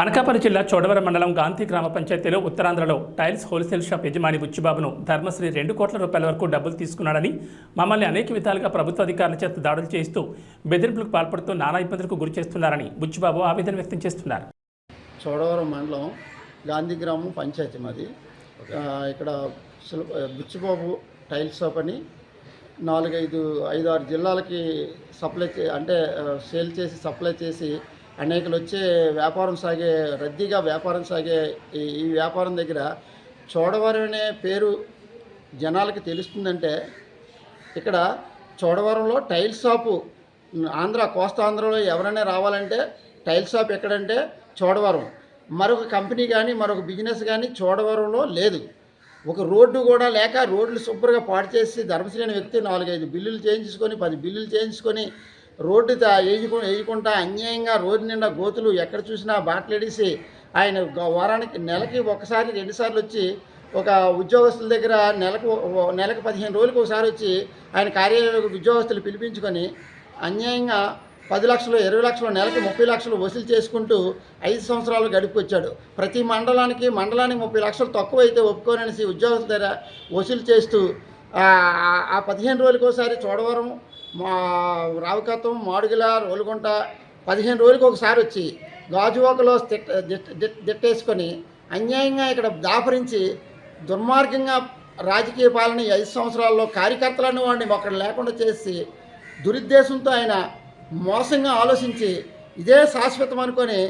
అనకాపల్లి జిల్లా చోడవరం మండలం గాంధీ గ్రామ పంచాయతీలో ఉత్తరాంధ్రలో టైల్స్ హోల్సేల్ షాప్ యజమాని బుచ్చిబాబును ధర్మశ్రీ రెండు కోట్ల రూపాయల వరకు డబ్బులు తీసుకున్నాడని మమ్మల్ని అనేక విధాలుగా ప్రభుత్వ అధికారుల చేత దాడులు చేస్తూ బెదిరింపులకు పాల్పడుతూ నానా ఇబ్బందులకు గురి చేస్తున్నారని బుచ్చిబాబు ఆవేదన వ్యక్తం చేస్తున్నారు. చోడవరం మండలం గాంధీ గ్రామం పంచాయతీ మాది. ఇక్కడ బుచ్చిబాబు టైల్ షాప్ అని నాలుగైదు ఐదు ఆరు జిల్లాలకి సప్లై చే అంటే సేల్ చేసి సప్లై చేసి అనేకలు వచ్చే వ్యాపారం సాగే రద్దీగా వ్యాపారం సాగే ఈ వ్యాపారం దగ్గర చోడవరం అనే పేరు జనాలకి తెలుస్తుందంటే ఇక్కడ చోడవరంలో టైల్ షాపు ఆంధ్ర కోస్తా ఆంధ్రలో ఎవరైనా రావాలంటే టైల్ షాప్ ఎక్కడంటే చోడవరం. మరొక కంపెనీ కానీ మరొక బిజినెస్ కానీ చోడవరంలో లేదు. ఒక రోడ్డు కూడా లేక రోడ్లు శుభ్రంగా పాడు చేసి ధర్మశ్రీ అనే వ్యక్తి నాలుగైదు బిల్లులు చేయించుకొని పది బిల్లులు చేయించుకొని రోడ్డు తా- వేయకు వేయకుండా అన్యాయంగా రోడ్డు నిండా గోతులు ఎక్కడ చూసినా బాటలేడేసి ఆయన గ- వారానికి నెలకి ఒకసారి రెండుసార్లు వచ్చి ఒక ఉద్యోగస్తుల దగ్గర నెలకు నెలకు పదిహేను రోజులకు ఒకసారి వచ్చి ఆయన కార్యాలయంలో ఉద్యోగస్తులు పిలిపించుకొని అన్యాయంగా పది లక్షలు ఇరవై లక్షలు నెలకి ముప్పై లక్షలు వసూలు చేసుకుంటూ ఐదు సంవత్సరాలు గడిపొచ్చాడు ప్రతి మండలానికి మండలానికి ముప్పై లక్షలు తక్కువ అయితే ఒప్పుకోననేసి ఉద్యోగస్తుల దగ్గర వసూలు చేస్తూ ఆ- పదిహేను రోజులకోసారి ఒకసారి మా రావుకత్వం మాడుగుల రోలుగుంట పదిహేను రోజులకు ఒకసారి వచ్చి గాజువాకలో దిట్టేసుకొని అన్యాయంగా ఇక్కడ దాపరించి దుర్మార్గంగా రాజకీయ పాలన ఐదు సంవత్సరాల్లో కార్యకర్తలను వాడిని ఒకరు లేకుండా చేసి దురుద్దేశంతో ఆయన మోసంగా ఆలోచించి ఇదే శాశ్వతం అనుకొని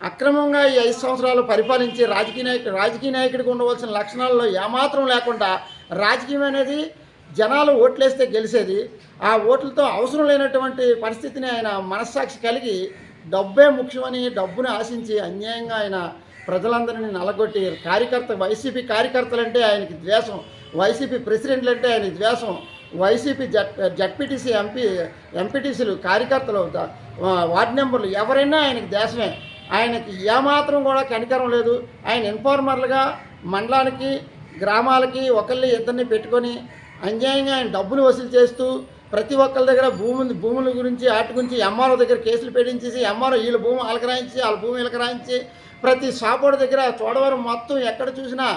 అక్రమంగా ఈ ఐదు సంవత్సరాలు పరిపాలించి రాజకీయ నాయకుడు రాజకీయ నాయకుడికి ఉండవలసిన లక్షణాల్లో ఏమాత్రం లేకుండా రాజకీయం అనేది జనాలు ఓట్లేస్తే గెలిచేది ఆ ఓట్లతో అవసరం లేనటువంటి పరిస్థితిని ఆయన మనస్సాక్షి కలిగి డబ్బే ముఖ్యమని డబ్బుని ఆశించి అన్యాయంగా ఆయన ప్రజలందరినీ నలగొట్టి కార్యకర్త వైసీపీ కార్యకర్తలంటే ఆయనకి ద్వేషం వైసీపీ ప్రెసిడెంట్లు అంటే ఆయనకి ద్వేషం వైసీపీ జడ్ జడ్పీటీసీ ఎంపీ ఎంపీటీసీలు కార్యకర్తలు వార్డు మెంబర్లు ఎవరైనా ఆయనకి దేశమే ఆయనకి ఏమాత్రం కూడా కనికరం లేదు. ఆయన ఇన్ఫార్మర్లుగా మండలానికి గ్రామాలకి ఒకళ్ళని ఇద్దరిని పెట్టుకొని అన్యాయంగా ఆయన డబ్బులు వసూలు చేస్తూ ప్రతి ఒక్కరి దగ్గర భూమి భూముల గురించి వాటి గురించి ఎంఆర్ఓ దగ్గర కేసులు పెట్టించేసి ఎంఆర్ఓ వీళ్ళ భూమి అలకరాయించి వాళ్ళ భూమి ఇలకరాయించి ప్రతి షాపోడి దగ్గర చూడవరం మొత్తం ఎక్కడ చూసినా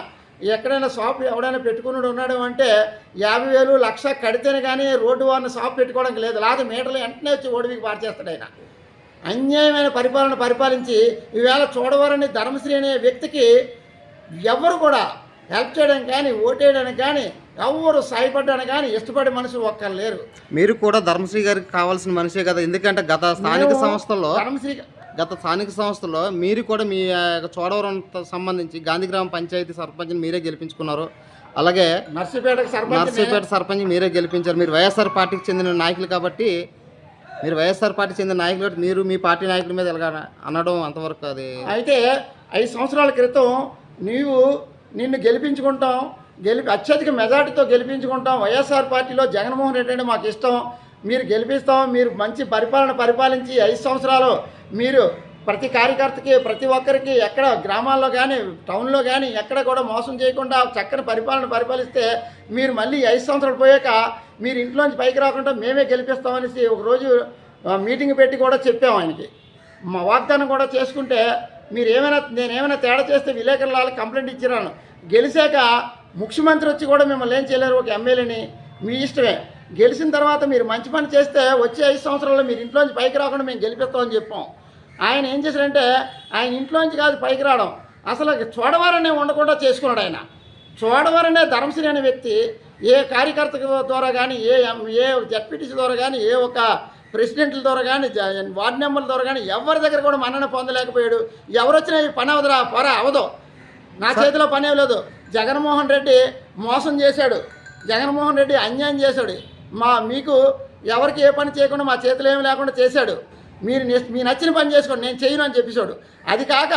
ఎక్కడైనా షాప్ ఎవడైనా పెట్టుకున్నాడు ఉన్నాడు అంటే యాభై వేలు లక్ష కడితేనే కానీ రోడ్డు వారిని షాప్ పెట్టుకోవడానికి లేదు. లేదా మీటర్లు వెంటనే వచ్చి ఓడివికి పార్చేస్తాడు ఆయన. అన్యాయమైన పరిపాలన పరిపాలించి ఈవేళ చూడవరని ధర్మశ్రీ అనే వ్యక్తికి ఎవరు కూడా హెల్ప్ చేయడానికి కానీ ఓటేయడానికి కానీ ఎవరు సాయపడడానికి కానీ ఇష్టపడే మనిషి ఒక్కరు లేరు. మీరు కూడా ధర్మశ్రీ గారికి కావాల్సిన మనిషే కదా. ఎందుకంటే గత స్థానిక సంస్థల్లో ధర్మశ్రీ గత స్థానిక సంస్థల్లో మీరు కూడా మీ చోడవరం సంబంధించి గాంధీగ్రామ పంచాయతీ సర్పంచ్ని మీరే గెలిపించుకున్నారు. అలాగే నర్సీపేటకు సర్పంచ్ నర్సీపేట సర్పంచ్ మీరే గెలిపించారు. మీరు వైఎస్ఆర్ పార్టీకి చెందిన నాయకులు కాబట్టి మీరు వైఎస్ఆర్ పార్టీకి చెందిన నాయకులు కాబట్టి మీరు మీ పార్టీ నాయకుల మీద ఎలాగ అనడం అంతవరకు అది అయితే ఐదు సంవత్సరాల క్రితం నీవు నిన్ను గెలిపించుకుంటాం గెలిపి అత్యధిక మెజార్టీతో గెలిపించుకుంటాం. వైఎస్ఆర్ పార్టీలో జగన్మోహన్ రెడ్డి అంటే మాకు ఇష్టం. మీరు గెలిపిస్తాం. మీరు మంచి పరిపాలన పరిపాలించి ఐదు సంవత్సరాలు మీరు ప్రతి కార్యకర్తకి ప్రతి ఒక్కరికి ఎక్కడ గ్రామాల్లో కానీ టౌన్లో కానీ ఎక్కడ కూడా మోసం చేయకుండా చక్కని పరిపాలన పరిపాలిస్తే మీరు మళ్ళీ ఐదు సంవత్సరాలు పోయాక మీరు ఇంట్లోంచి పైకి రాకుండా మేమే గెలిపిస్తామనేసి ఒకరోజు మీటింగ్ పెట్టి కూడా చెప్పాము ఆయనకి. మా వాగ్దానం కూడా చేసుకుంటే మీరు ఏమైనా నేనేమైనా తేడా చేస్తే విలేకరుల కంప్లైంట్ ఇచ్చిరాను గెలిచాక ముఖ్యమంత్రి వచ్చి కూడా మిమ్మల్ని ఏం చేయలేరు ఒక ఎమ్మెల్యేని మీ ఇష్టమే. గెలిచిన తర్వాత మీరు మంచి పని చేస్తే వచ్చే ఐదు సంవత్సరాల్లో మీరు ఇంట్లోంచి పైకి రాకుండా మేము గెలిపిస్తామని చెప్పాం. ఆయన ఏం చేశారంటే ఆయన ఇంట్లోంచి కాదు పైకి రావడం. అసలు చూడవారనే ఉండకుండా చేసుకున్నాడు ఆయన. చూడవరనే ధర్మశ్రీ అనే వ్యక్తి ఏ కార్యకర్త ద్వారా కానీ ఏ ఎం- ఏ జడ్పీటీసీ ద్వారా కానీ ఏ ఒక ప్రెసిడెంట్ల ద్వారా కానీ వార్డ్ వార్డు మెంబర్ల ద్వారా కానీ ఎవరి దగ్గర కూడా మన్నన పొందలేకపోయాడు. ఎవరు వచ్చినా పని అవదురా పొర అవదు. నా చేతిలో పని లేదు. జగన్మోహన్ రెడ్డి మోసం చేశాడు. జగన్మోహన్ రెడ్డి అన్యాయం చేశాడు. మా మీకు ఎవరికి ఏ పని చేయకుండా మా చేతిలో ఏమి లేకుండా చేశాడు. మీరు మీ నచ్చిన పని చేసుకోండి నేను చేయను అని చెప్పేశాడు. అది కాక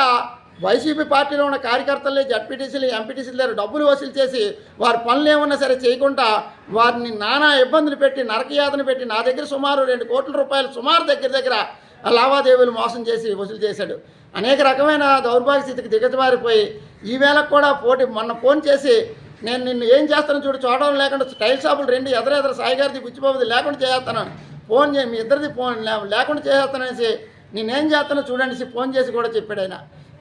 వైసీపీ పార్టీలో ఉన్న కార్యకర్తల్ని జడ్పీటీసీలు ఎంపీటీసీల దగ్గర డబ్బులు వసూలు చేసి వారి పనులు ఏమన్నా సరే చేయకుండా వారిని నానా ఇబ్బందులు పెట్టి నరకయాతన పెట్టి నా దగ్గర సుమారు రెండు కోట్ల రూపాయలు సుమారు దగ్గర దగ్గర లావాదేవీలు మోసం చేసి వసూలు చేశాడు. అనేక రకమైన దౌర్భాగ్య స్థితికి దిగజమారిపోయి ఈవేళ కూడా పోటీ మొన్న ఫోన్ చేసి నేను నిన్ను ఏం చేస్తాను చూడు చూడడం లేకుండా టైల్ షాపులు రెండు ఎదరెదర సాయి గారిది బుచ్చిబాబుది లేకుండా చేస్తాను ఫోన్ చే మీ ఇద్దరిది ఫోన్ లేకుండా చేసేస్తాననేసి నేనేం చేస్తానో చూడండి ఫోన్ చేసి కూడా చెప్పాడు ఆయన.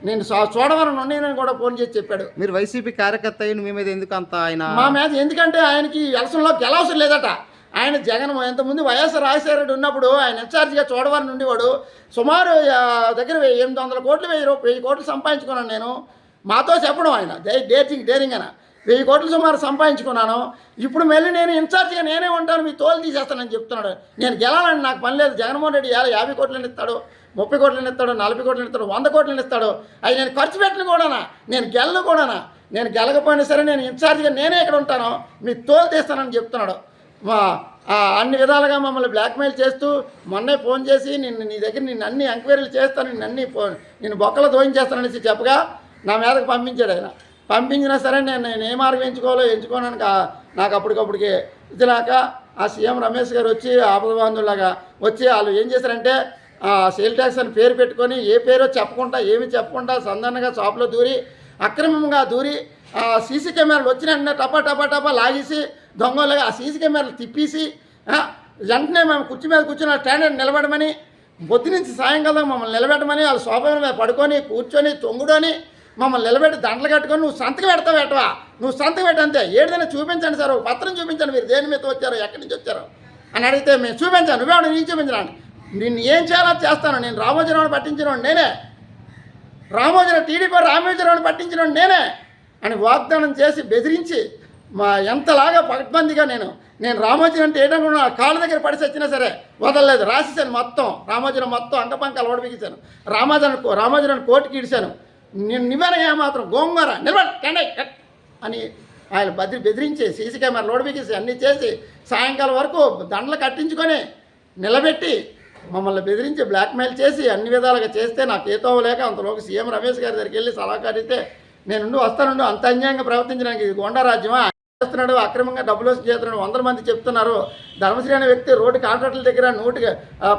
నేను చూడవరం నుండి నేను కూడా ఫోన్ చేసి చెప్పాడు. మీరు వైసీపీ కార్యకర్త అయ్యి మీ మీద ఎందుకు అంత ఆయన మా మీద ఎందుకంటే ఆయనకి ఎలక్షన్లో గెలవసరం లేదట. ఆయన జగన్ ఇంతకుముందు వైఎస్ రాజశేఖర రెడ్డి ఉన్నప్పుడు ఆయన ఇన్ఛార్జిగా చూడవాలని ఉండేవాడు సుమారు దగ్గర వెయ్యి- ఎనిమిది వందల కోట్లు వెయ్యి వెయ్యి కోట్లు సంపాదించుకున్నాను నేను. మాతో చెప్పడం ఆయన. డేటింగ్ డేరింగ్ అని వెయ్యి కోట్లు సుమారు సంపాదించుకున్నాను. ఇప్పుడు మళ్ళీ నేను ఇన్ఛార్జిగా నేనే ఉంటాను మీ తోలు తీసేస్తానని చెప్తున్నాడు. నేను గెలాలని నాకు పని లేదు. జగన్మోహన్ రెడ్డి ఎలా యాభై కోట్లు ఇస్తాడు ముప్పై కోట్లు ఇస్తాడు నలభై కోట్లు ఇస్తాడు వంద కోట్లు ఇస్తాడు. అవి నేను ఖర్చు పెట్టను కూడానా నేను గెలను కూడానా నేను గెలకపోయినా సరే నేను ఇన్ఛార్జిగా నేనే ఇక్కడ ఉంటాను. మీ తోలు తీస్తానని చెప్తున్నాడు. అన్ని విధాలుగా మమ్మల్ని బ్లాక్మెయిల్ చేస్తూ మొన్నే ఫోన్ చేసి నిన్ను నీ దగ్గర నిన్ను అన్ని ఎంక్వైరీలు చేస్తాను నిన్ను అన్ని నేను బొక్కలు దోయించేస్తాననేసి చెప్పగా నా మీదకి పంపించాడు ఆయన. పంపించినా సరే నేను నేను ఏ మార్గం ఎంచుకోవాలో ఎంచుకోనని కా- నాకు అప్పటికప్పటికి ఇదిలాక ఆ సీఎం రమేష్ గారు వచ్చి ఆపదబంధులాగా వచ్చి వాళ్ళు ఏం చేశారంటే ఆ సేల్ ట్యాక్స్ అని పేరు పెట్టుకొని ఏ పేరో చెప్పకుండా ఏమి చెప్పకుండా సందర్భంగా షాప్లో దూరి అక్రమంగా దూరి ఆ సీసీ కెమెరాలు వచ్చిన టపా టపా టపా లాగేసి దొంగలుగా ఆ సీసీ కెమెరాలు తిప్పేసి వెంటనే మేము కుర్చీ మీద కూర్చుని స్టాండర్డ్ నిలబడమని పొద్దు నుంచి సాయంకాలం మమ్మల్ని నిలబెట్టమని వాళ్ళ సోఫా మీద పడుకొని కూర్చొని తొంగుడని మమ్మల్ని నిలబెట్టి దండలు కట్టుకొని నువ్వు సంతకం పెడతావు ఎటవా నువ్వు సంతకం పెట్టంతే ఏదైనా చూపించండి సార్ ఒక పత్రం చూపించండి మీరు దేని మీద వచ్చారో ఎక్కడి నుంచి వచ్చారో. అని అడిగితే మేము చూపించాను నువ్వేవాడు నేను చూపించడానికి నిన్ను ఏం చేయాలో అది చేస్తాను. నేను రామోజీరావుని పట్టించిన నేనే. రామోజీరావు టీడీపీ రామోజీరావుని పట్టించిన నేనే. అని వాగ్దానం చేసి బెదిరించి మా ఎంతలాగా పకడ్బందీగా నేను నేను రామోజీరావు అంటే ఏంటనుకున్నా కాళ్ళ దగ్గర పడిసొచ్చినా సరే వదలలేదు. రాసేసాను మొత్తం రామోజీరావు మొత్తం అంకపంకాలు ఓడిపించాను రామోజీరావు రామోజీని కోర్టుకి ఇడిచాను. నేను నివేన ఏమాత్రం గోంగూర నిలబడి అని ఆయన బెదిరి బెదిరించి సీసీ కెమెరా లోడిపికేసి అన్నీ చేసి సాయంకాలం వరకు దండలు కట్టించుకొని నిలబెట్టి మమ్మల్ని బెదిరించి బ్లాక్మెయిల్ చేసి అన్ని విధాలుగా చేస్తే నాకు ఏతో లేక అంతలోకి సీఎం రమేష్ గారి దగ్గరికి వెళ్ళి సలహా అడిగితే నేను వస్తానుండు అంత అన్యాయంగా ప్రవర్తించడానికి ఇది గోండా రాజ్యమా? చేస్తున్నాడు అక్రమంగా డబ్బులు వసూలు చేస్తున్నాడు వందల మంది చెప్తున్నారు. ధర్మశ్రీ అనే వ్యక్తి రోడ్డు కాంట్రాక్టుల దగ్గర నూటికి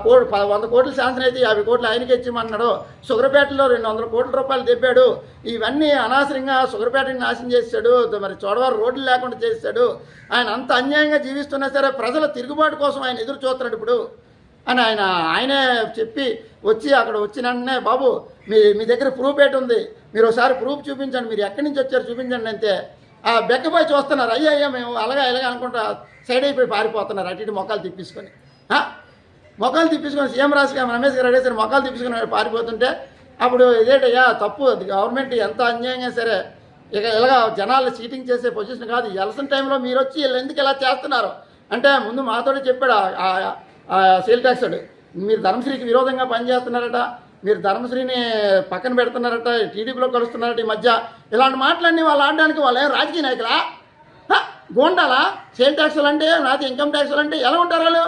కోటి వంద కోట్లు శాంక్షన్ అయితే యాభై కోట్లు ఆయనకి ఇచ్చిమన్నాడు. సుగరపేటలో రెండు వందల కోట్ల రూపాయలు తెప్పాడు ఇవన్నీ అనవసరంగా సుగరపేటని నాశనం చేశాడు మరి చోడవారు రోడ్లు లేకుండా చేశాడు ఆయన అంత అన్యాయంగా జీవిస్తున్నా సరే ప్రజల తిరుగుబాటు కోసం ఆయన ఎదురు చూస్తున్నాడు ఇప్పుడు. అని ఆయన ఆయనే చెప్పి వచ్చి అక్కడ వచ్చిన వెంటనే బాబు మీ మీ దగ్గర ప్రూఫ్ ఏంటి ఉంది? మీరు ఒకసారి ప్రూఫ్ చూపించండి. మీరు ఎక్కడి నుంచి వచ్చారు? చూపించండి అంతే. ఆ బెక్కపోయి చూస్తున్నారు. అయ్యా అయ్యా మేము అలాగా ఇలాగా అనుకుంటా సైడ్ అయిపోయి పారిపోతున్నారు. అటు ఇటు మొక్కలు తిప్పించుకొని. మొక్కలు తిప్పించుకొని సీఎం రాజకీయ రమేష్ గారు అడిగేసరి మొక్కలు తిప్పించుకుని పారిపోతుంటే అప్పుడు ఇదేంటయ్యా తప్పు. గవర్నమెంట్ ఎంత అన్యాయంగా సరే ఇక ఇలాగా జనాలు చీటింగ్ చేసే పొజిషన్ కాదు. ఎలసిన టైంలో మీరు వచ్చి వీళ్ళు ఎందుకు ఇలా చేస్తున్నారు? అంటే ముందు మాతోనే చెప్పాడు ఆ- సేల్ ట్యాక్స్ మీరు ధర్మశ్రీకి విరోధంగా పనిచేస్తున్నారట. మీరు ధర్మశ్రీని పక్కన పెడుతున్నారట టీడీపీలో కలుస్తున్నారట ఈ మధ్య. ఇలాంటి మాటలన్నీ వాళ్ళు ఆడడానికి వాళ్ళు ఏం రాజకీయ నాయకులా? గోండాలా? సేల్ ట్యాక్సులు అంటే నాది ఇన్కమ్ ట్యాక్సులు అంటే ఎలా ఉంటారు వాళ్ళు?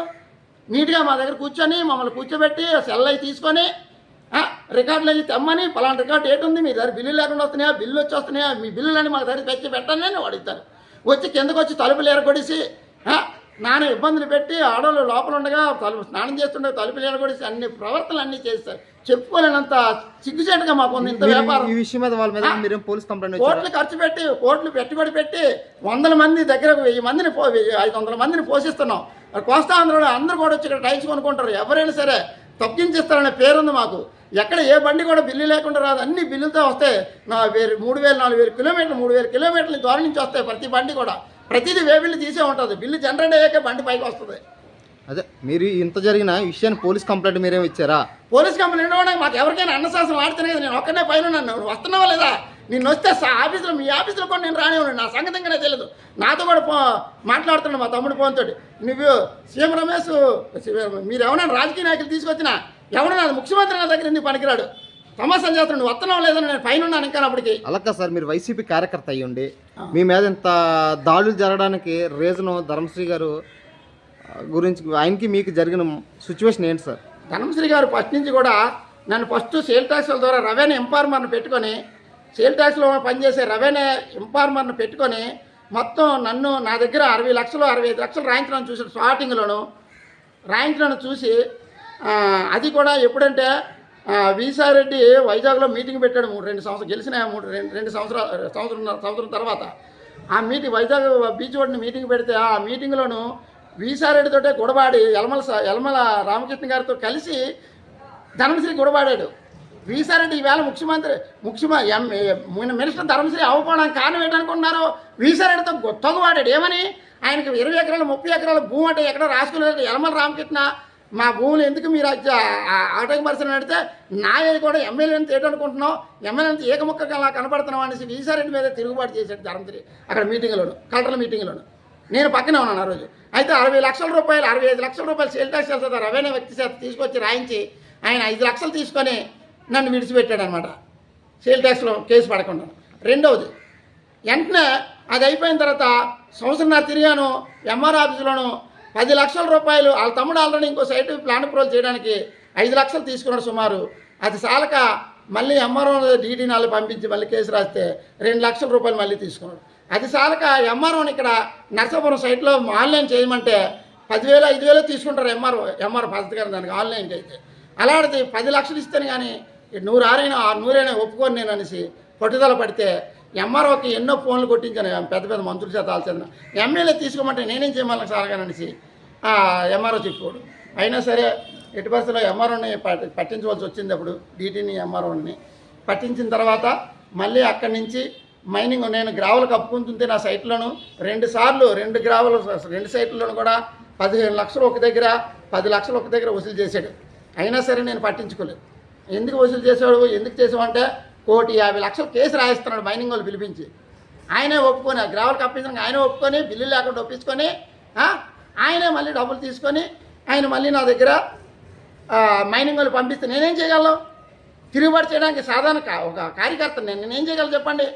నీట్గా మా దగ్గర కూర్చొని మమ్మల్ని కూర్చోబెట్టి సెల్ అవి తీసుకొని రికార్డులు అవి తెమ్మని పలానా రికార్డు ఏటుంది ఉంది? మీ దగ్గర బిల్లు లేకుండా వస్తున్నాయా? బిల్లు వచ్చి వస్తున్నాయా? మీ బిల్లులని మాకు దగ్గర తెచ్చి పెట్టండి అని వాడిస్తారు వచ్చి కిందకు వచ్చి తలుపులు ఎరగొడిసి నాన్న ఇబ్బందులు పెట్టి ఆడవాళ్ళు లోపల ఉండగా తలుపు స్నానం చేస్తుండే తలుపులు ఎరగొడిసి అన్ని ప్రవర్తనలు అన్నీ చేస్తారు చెప్పుకోలేనంత సిగ్గుచేటుగా మాకు ఇంత వ్యాపారం. ఈ విషయం మీద వాళ్ళ మీద మీరేం పోలీస్ కంప్లైంట్ కోట్లు ఖర్చు పెట్టి కోట్లు పెట్టుబడి పెట్టి వందల మంది దగ్గర వెయ్యి మందిని ఐదు వందల మందిని పోషిస్తున్నాం. మరి కోస్తా ఆంధ్రలో అందరూ కూడా వచ్చి ఇక్కడ టైల్స్ కొనుక్కుంటారు. ఎవరైనా సరే తప్పించిస్తారనే పేరుంది మాకు. ఎక్కడ ఏ బండి కూడా బిల్లు లేకుండా రాదు. అన్ని బిల్లులతో వస్తాయి నా వేరు మూడు వేలు నాలుగు వేలు కిలోమీటర్లు మూడు వేల కిలోమీటర్ల దూరం నుంచి వస్తాయి ప్రతి బండి కూడా. ప్రతిదీ వే బిల్లు తీసే ఉంటుంది. బిల్లు జనరేట్ అయ్యాక బండి పైకి వస్తుంది. అదే మీరు ఇంత జరిగిన విషయాన్ని పోలీస్ కంప్లైంట్ మీరేం ఇచ్చారా? పోలీస్ కంపెనీ ఉండడానికి మాకు ఎవరికైనా అన్నశాసనం కదా నేను ఒక్కనే పైన ఉన్నాను. నువ్వు వస్తున్నావా లేదా? నేను వస్తే ఆఫీసులో మీ ఆఫీసులో కూడా నేను రానివ్వను నా సంగతి ఇంకా తెలియదు నాతో కూడా పో మాట్లాడుతున్నాడు మా తమ్ముడు ఫోన్తో నువ్వు సీఎం రమేష్ మీరు ఎవరైనా రాజకీయ నాయకులు తీసుకొచ్చినా ఎవరైనా ముఖ్యమంత్రి నా దగ్గర ఎందుకు పనికిరాడు? తమాషా చేస్తున్నాడు నువ్వు వస్తున్నావు లేదని నేను పైన ఉన్నాను ఇంకా అప్పటికి? సార్ మీరు వైసీపీ కార్యకర్త అయ్యుండి మీ మీద ఇంత దాడులు జరగడానికి రీజను ధర్మశ్రీ గారు గురించి ఆయనకి మీకు జరిగిన సిచ్యువేషన్ ఏంటి సార్? ధనంశ్రీ గారు ఫస్ట్ నుంచి కూడా నన్ను ఫస్ట్ సేల్ ట్యాక్స్ల ద్వారా రెవెన్యూ ఎంపవర్మర్ని పెట్టుకొని సేల్ ట్యాక్స్లో పనిచేసే రెవెన్యూ ఎంపవర్మర్ని పెట్టుకొని మొత్తం నన్ను నా దగ్గర అరవై లక్షలు అరవై ఐదు లక్షలు రాయించడం చూసాడు స్టార్టింగ్లోను రాయించడం చూసి అది కూడా ఎప్పుడంటే వీసారెడ్డి వైజాగ్లో మీటింగ్ పెట్టాడు మూడు రెండు సంవత్సరాలు గెలిచిన మూడు రెండు రెండు సంవత్సరాలు సంవత్సరం సంవత్సరం తర్వాత. ఆ మీటింగ్ వైజాగ్ బీచ్ ఒడ్డున మీటింగ్ పెడితే ఆ మీటింగ్లోను వీసారెడ్డితోటే గొడబాడి యలమల స- యలమల రామకృష్ణ గారితో కలిసి ధర్మశ్రీ గొడబాడాడు వీసారెడ్డి ఈవేళ ముఖ్యమంత్రి ముఖ్యమంత్రి ఎం మినిస్టర్ ధర్మశ్రీ అవ్వకపోవడానికి కారణం ఏంటనుకుంటున్నారు వీసారెడ్డితో తొగవాడాడు. ఏమని? ఆయనకి ఇరవై ఎకరాలు ముప్పై ఎకరాల భూమి అంటే ఎక్కడ రాసుకునేది? యలమల రామకృష్ణ మా భూములు ఎందుకు మీరు ఆటోకి పరిశ్రమ నడితే నాయని కూడా ఎమ్మెల్యే ఎంత ఏంటనుకుంటున్నావు ఎమ్మెల్యే ఎంత ఏకముక్కగా కనపడుతున్నాం అనేసి వీసారెడ్డి మీద తిరుగుబాటు చేశాడు ధర్మశ్రీ అక్కడ మీటింగ్లోను కలెక్టర్ మీటింగ్లోను. నేను పక్కనే ఉన్నాను ఆ రోజు. అయితే అరవై లక్షల రూపాయలు అరవై ఐదు లక్షల రూపాయలు సేల్ ట్యాక్స్ వెళ్తుంది రవేణ వ్యక్తి చేత తీసుకొచ్చి రాయించి ఆయన ఐదు లక్షలు తీసుకొని నన్ను విడిచిపెట్టాడు అనమాట సేల్ ట్యాక్స్లో కేసు పడకుండా. రెండవది వెంటనే అది అయిపోయిన తర్వాత సంవత్సరంన్నర తిరిగాను ఎంఆర్ ఆఫీసులోను పది లక్షల రూపాయలు వాళ్ళ తమ్ముడు ఆల్రెడీ ఇంకో సైట్ ప్లాన్ అప్రూవల్ చేయడానికి ఐదు లక్షలు తీసుకున్నాడు సుమారు. అది సాలక మళ్ళీ ఎంఆర్ఓ డీడీ నాలుగు పంపించి మళ్ళీ కేసు రాస్తే రెండు లక్షల రూపాయలు మళ్ళీ తీసుకున్నాడు. అది సాలక ఎంఆర్ఓని ఇక్కడ నర్సాపురం సైట్లో ఆన్లైన్ చేయమంటే పదివేలు ఐదు వేలు తీసుకుంటారు ఎంఆర్ఓ ఎంఆర్ఓ పద్ధతి గారు దానికి ఆన్లైన్కి అయితే. అలాంటిది పది లక్షలు ఇస్తాను కానీ నూరు ఆరైనా ఆ నూరైనా ఒప్పుకొని నేను అనేసి పట్టుదల పడితే ఎంఆర్ఓకి ఎన్నో ఫోన్లు కొట్టించాను. పెద్ద పెద్ద మంత్రులు చేత ఆల్చిన. ఎమ్మెల్యే తీసుకోమంటే నేనేం చేయమని సారగా అనేసి ఎంఆర్ఓ చెప్పాడు అయినా సరే ఎటు పరిస్థితుల్లో ఎంఆర్ఓని పట్టించవలసి వచ్చింది అప్పుడు డీటీని ఎంఆర్ఓని పట్టించిన తర్వాత మళ్ళీ అక్కడి నుంచి మైనింగ్ నేను గ్రావెల్ కప్పుకుంటుంటే నా సైట్లోను రెండు సార్లు రెండు గ్రావెల్ రెండు సైట్లలోనూ కూడా పదిహేను లక్షలు ఒక దగ్గర పది లక్షలు ఒక దగ్గర వసూలు చేశాడు. అయినా సరే నేను పట్టించుకోలేదు. ఎందుకు వసూలు చేసాడు ఎందుకు చేసావంటే కోటి యాభై లక్షలు కేసు రాయిస్తున్నాడు మైనింగ్ వాళ్ళు పిలిపించి. ఆయనే ఒప్పుకొని ఆ గ్రావెల్ కప్పించడానికి ఆయనే ఒప్పుకొని బిల్లు లేకుండా ఒప్పించుకొని ఆయనే మళ్ళీ డబ్బులు తీసుకొని ఆయన మళ్ళీ నా దగ్గర మైనింగ్ వాళ్ళు పంపిస్తే నేనేం చేయగలను? తిరుగుబాటు చేయడానికి సాధారణ ఒక కార్యకర్త నేను నేనేం చేయగలను చెప్పండి?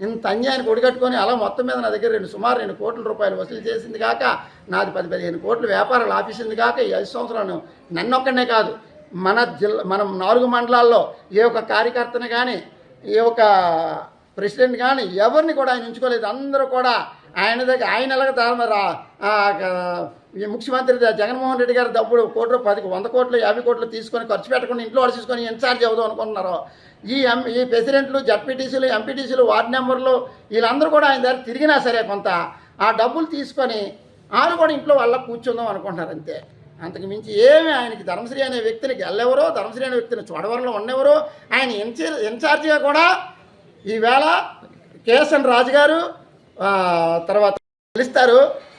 ఇంత అన్యాయానికి ఒడిగట్టుకొని అలా మొత్తం మీద నా దగ్గర రెండు సుమారు రెండు కోట్ల రూపాయలు వసూలు చేసింది కాక నాది పది పదిహేను కోట్ల వ్యాపారాలు ఆపేసింది కాక ఈ ఐదు సంవత్సరాలు నన్నొక్కనే కాదు మన జిల్లా మనం నాలుగు మండలాల్లో ఏ ఒక్క కార్యకర్తని కానీ ఏ ఒక్క ప్రెసిడెంట్ కానీ ఎవరిని కూడా ఆయన ఉంచుకోలేదు అందరూ కూడా ఆయన దగ్గర ఆయన ఎలాగ దా- ఈ ముఖ్యమంత్రి జగన్మోహన్ రెడ్డి గారు డబ్బులు కోట్లు పది వంద కోట్లు యాభై కోట్లు తీసుకొని ఖర్చు పెట్టకుండా ఇంట్లో వాళ్ళు తీసుకొని ఇన్ఛార్జ్ అవుదాం అనుకుంటున్నారు. ఈ ఎం ఈ ప్రెసిడెంట్లు జడ్పీటీసీలు ఎంపీటీసీలు వార్డు మెంబర్లు వీళ్ళందరూ కూడా ఆయన దగ్గర తిరిగినా సరే కొంత ఆ డబ్బులు తీసుకొని వాళ్ళు కూడా ఇంట్లో వాళ్ళ కూర్చుందాం అనుకుంటున్నారు అంతే. అంతకు మించి ఏమి ఆయనకి ధర్మశ్రీ అనే వ్యక్తిని గెల్లెవరో ధర్మశ్రీ అనే వ్యక్తిని చూడవరంలో ఉన్నెవరో ఆయన ఇన్ఛార్జ్ ఇన్ఛార్జిగా కూడా ఈవేళ కేఎస్ఎన్ రాజు గారు తర్వాత పిలుస్తారు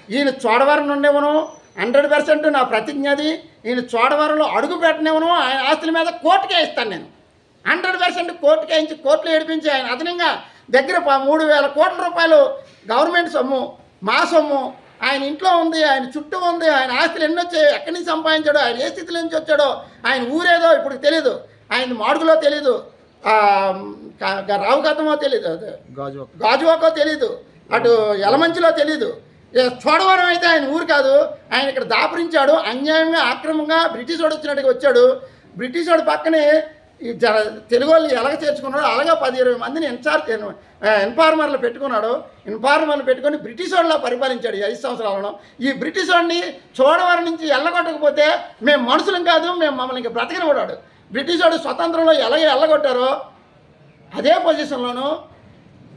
ఈయన చోడవరం ఉండేవను హండ్రెడ్ పర్సెంట్ నా ప్రతిజ్ఞ అది. ఈయన చోడవరంలో అడుగు పెట్టనివ్వను ఆయన ఆస్తుల మీద కోర్టుకే ఇస్తాను నేను. హండ్రెడ్ పర్సెంట్ కోర్టుకే ఇచ్చి కోర్టులో ఏడిపించి ఆయన అదనంగా దగ్గర మూడు వేల కోట్ల రూపాయలు గవర్నమెంట్ సొమ్ము మా సొమ్ము ఆయన ఇంట్లో ఉంది ఆయన చుట్టూ ఉంది ఆయన ఆస్తులు ఎన్ని వచ్చాయి ఎక్కడి నుంచి సంపాదించాడో ఆయన ఏ స్థితిలో నుంచి వచ్చాడో ఆయన ఊరేదో ఇప్పుడు తెలియదు ఆయన మాడుగులో తెలీదు. ఆ, క- క- రావు గతమో తెలీదు గాజువాకో తెలీదు. అటు ఎలమంచిలో తెలీదు. ఏ చోడవరం అయితే ఆయన ఊరు కాదు ఆయన ఇక్కడ దాపురించాడు అన్యాయంగా ఆక్రమంగా బ్రిటిష్ వాడు వచ్చినట్టుగా వచ్చాడు. బ్రిటిష్ వాడు పక్కనే ఈ జ తెలుగు వాళ్ళు ఎలాగ చేర్చుకున్నాడు అలాగే పది ఇరవై మందిని ఇన్ఛార్జ్ ఇన్ఫార్మర్లు పెట్టుకున్నాడు. ఇన్ఫార్మర్లు పెట్టుకొని బ్రిటిష్ వాళ్ళ పరిపాలించాడు ఈ ఐదు సంవత్సరాలను ఈ బ్రిటిష్ వాడిని చోడవరం నుంచి ఎల్లగొట్టకపోతే మేము మనుషులం కాదు మేము మమ్మల్ని ఇంకా బ్రతకనివాడు బ్రిటిష్ వాడు స్వతంత్రంలో ఎలాగ ఎల్లగొట్టారో అదే పొజిషన్లోనూ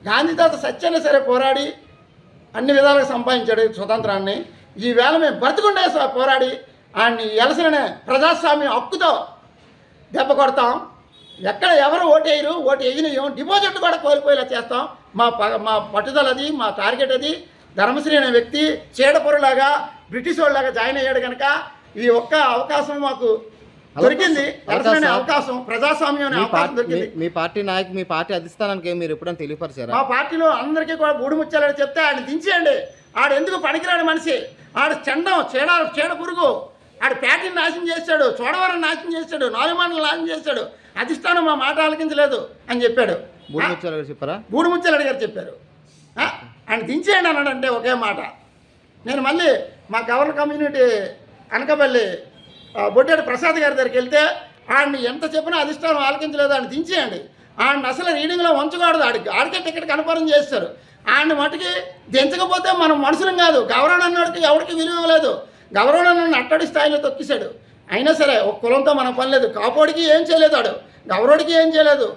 గాంధీ తాత సరే పోరాడి అన్ని విధాలుగా సంపాదించాడు స్వతంత్రాన్ని. ఈ వేళ మేము బ్రతుకుండే పోరాడి ఆయన్ని ఎలసలనే ప్రజాస్వామ్య హక్కుతో దెబ్బ కొడతాం. ఎక్కడ ఎవరు ఓటు వేయరు ఓటు వేయనియం డిపాజిట్ కూడా కోల్పోయేలా చేస్తాం. మా ప మా పట్టుదల అది మా టార్గెట్ అది. ధర్మశ్రీ అనే వ్యక్తి చీడపొరలాగా బ్రిటిష్ వాళ్ళలాగా జాయిన్ అయ్యాడు కనుక ఈ ఒక్క అవకాశం మాకు దొరికింది. అవకాశం. ప్రజాస్వామ్యం అవకాశం దొరికింది. మీ- పార్టీ నాయకు మీ పార్టీ అధిష్టానానికి మీరు ఎప్పుడైనా తెలియపరిచారా? మా పార్టీలో అందరికీ కూడా బూడి ముచ్చాలని చెప్తే ఆయన దించేయండి. ఆడు ఎందుకు పనికిరాని మనిషి? ఆడు చండం చీడ చీడ పురుగు. ఆడు ప్యాటీని నాశనం చేశాడు చోడవరం నాశనం చేశాడు నాలుగు నాశనం చేశాడు. అధిష్టానం మా మాట ఆలకించలేదు అని చెప్పాడు. మూడు ముత్యాలు గారు చెప్పారా? బూడి ముచ్చాలని గారు చెప్పారు. ఆయన దించేయండి అన్నాడు అంటే ఒకే మాట. నేను మళ్ళీ మా గవర్నర్ కమ్యూనిటీ అనకపల్లి ఆ, ప్రసాద్ గారి దగ్గరికి వెళ్తే ఆయన్ని ఎంత చెప్పినా అధిష్టానం ఆలకించలేదు ఆయన దించేయండి. ఆయన అసలు రీడింగ్లో ఉంచకూడదు ఆడికి ఆడికే టికెట్ కన్ఫర్మ్ చేస్తారు. ఆయన మటుకి దించకపోతే మనం మనుషులం కాదు. గౌరవం అన్నాడికి ఎవరికి విలువ లేదు. గౌరవం అన్న అట్టడి స్థాయిలో తొక్కిశాడు. అయినా సరే ఒక కులంతో మన పని లేదు. కాపోడికి ఏం చేయలేదు ఆడు. గౌరవుడికి ఏం చేయలేదు.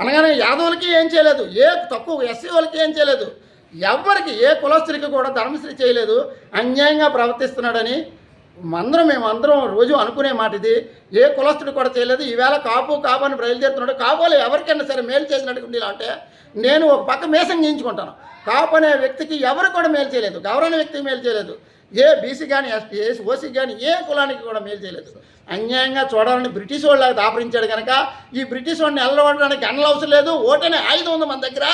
అనగానే యాదవులకి ఏం చేయలేదు. ఏ తక్కువ ఎస్సీ వాళ్ళకి ఏం చేయలేదు. ఎవరికి ఏ కులస్త్రీకి కూడా ధర్మశ్రీ చేయలేదు. అన్యాయంగా ప్రవర్తిస్తున్నాడని మందరం మేము అందరం రోజు అనుకునే మాట ఇది. ఏ కులస్తుడు కూడా చేయలేదు. ఈవేళ కాపు కాపు అని బయలుదేరుతున్నాడు. కాపులు ఎవరికైనా సరే మేలు చేసినట్టు ఉండేలా అంటే నేను ఒక పక్క మేసం గీయించుకుంటాను. కాపు అనే వ్యక్తికి ఎవరు కూడా మేలు చేయలేదు. గౌరవ వ్యక్తికి మేలు చేయలేదు. ఏ బీసీ కానీ ఎస్టీ ఏసీ ఓసీ కానీ ఏ కులానికి కూడా మేలు చేయలేదు. అన్యాయంగా చూడాలని బ్రిటిష్ వాళ్ళకి దాపరించాడు కనుక ఈ బ్రిటిష్ వాడిని ఎల్లవడానికి అన్నలు అవసరం లేదు. ఓటనే ఆయుధం ఉంది మన దగ్గర.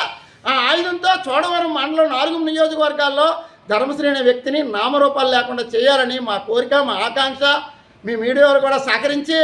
ఆ ఆయుధంతో చోడవరం మండలం నాలుగు నియోజకవర్గాల్లో ధర్మశ్రీ అనే వ్యక్తిని నామరూపాలు లేకుండా చేయాలని మా కోరిక మా ఆకాంక్ష. మీ మీడియా కూడా సహకరించి